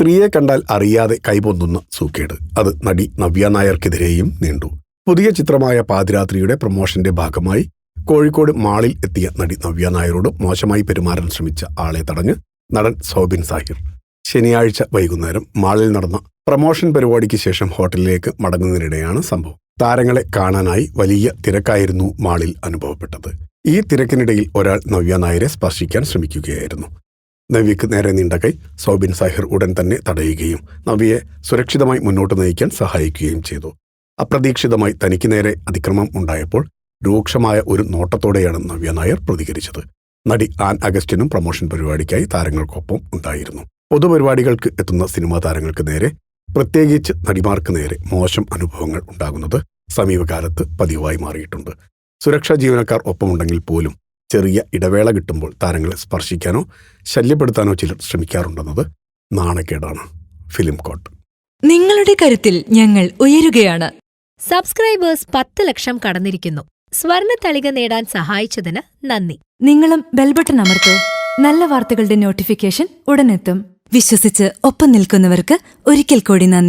സ്ത്രീയെ കണ്ടാൽ അറിയാതെ കൈപൊന്തുന്ന സൂക്കേട്. അത് നടി നവ്യ നായർക്കെതിരെയും നീണ്ടു. പുതിയ ചിത്രമായ പാതിരാത്രിയുടെ പ്രൊമോഷന്റെ ഭാഗമായി കോഴിക്കോട് മാളിൽ എത്തിയ നടി നവ്യ നായരോട് മോശമായി പെരുമാറാൻ ശ്രമിച്ച ആളെ തടഞ്ഞ് നടൻ സോബിൻ സാഹിർ. ശനിയാഴ്ച വൈകുന്നേരം മാളിൽ നടന്ന പ്രൊമോഷൻ പരിപാടിക്ക് ശേഷം ഹോട്ടലിലേക്ക് മടങ്ങുന്നതിനിടെയാണ് സംഭവം. താരങ്ങളെ കാണാനായി വലിയ തിരക്കായിരുന്നു മാളിൽ അനുഭവപ്പെട്ടത്. ഈ തിരക്കിനിടയിൽ ഒരാൾ നവ്യ നായരെ സ്പർശിക്കാൻ ശ്രമിക്കുകയായിരുന്നു. നവ്യക്ക് നേരെ നീണ്ട കൈ സോബിൻ സാഹിർ ഉടൻ തന്നെ തടയുകയും നവിയെ സുരക്ഷിതമായി മുന്നോട്ട് നയിക്കാൻ സഹായിക്കുകയും ചെയ്തു. അപ്രതീക്ഷിതമായി തനിക്ക് നേരെ അതിക്രമം ഉണ്ടായപ്പോൾ രൂക്ഷമായ ഒരു നോട്ടത്തോടെയാണ് നവ്യ നായർ പ്രതികരിച്ചത്. നടി ആൻ അഗസ്റ്റിനും പ്രമോഷൻ പരിപാടിക്കായി താരങ്ങൾക്കൊപ്പം ഉണ്ടായിരുന്നു. പൊതുപരിപാടികൾക്ക് എത്തുന്ന സിനിമാ താരങ്ങൾക്ക് നേരെ പ്രത്യേകിച്ച് നടിമാർക്ക് നേരെ മോശം അനുഭവങ്ങൾ ഉണ്ടാകുന്നത് സമീപകാലത്ത് പതിവായി മാറിയിട്ടുണ്ട്. സുരക്ഷാ ജീവനക്കാർ ഒപ്പമുണ്ടെങ്കിൽ പോലും ചെറിയ ഇടവേള കിട്ടുമ്പോൾ താരങ്ങളെ സ്പർശിക്കാനോ ശല്യപ്പെടുത്താനോ ചിലർ ശ്രമിക്കാറുണ്ടെന്നത് നാണക്കേടാണ്. Film quote. നിങ്ങളുടെ കരുത്തിൽ ഞങ്ങൾ ഉയരുകയാണ്. സബ്സ്ക്രൈബേഴ്സ് പത്ത് ലക്ഷം കടന്നിരിക്കുന്നു. സ്വർണ തളിക നേടാൻ സഹായിച്ചതിന് നന്ദി. നിങ്ങളും ബെൽബട്ടൺ അമർത്തോ. നല്ല വാർത്തകളുടെ നോട്ടിഫിക്കേഷൻ ഉടനെത്തും. വിശ്വസിച്ച് ഒപ്പം നിൽക്കുന്നവർക്ക് ഒരിക്കൽ കൂടി നന്ദി.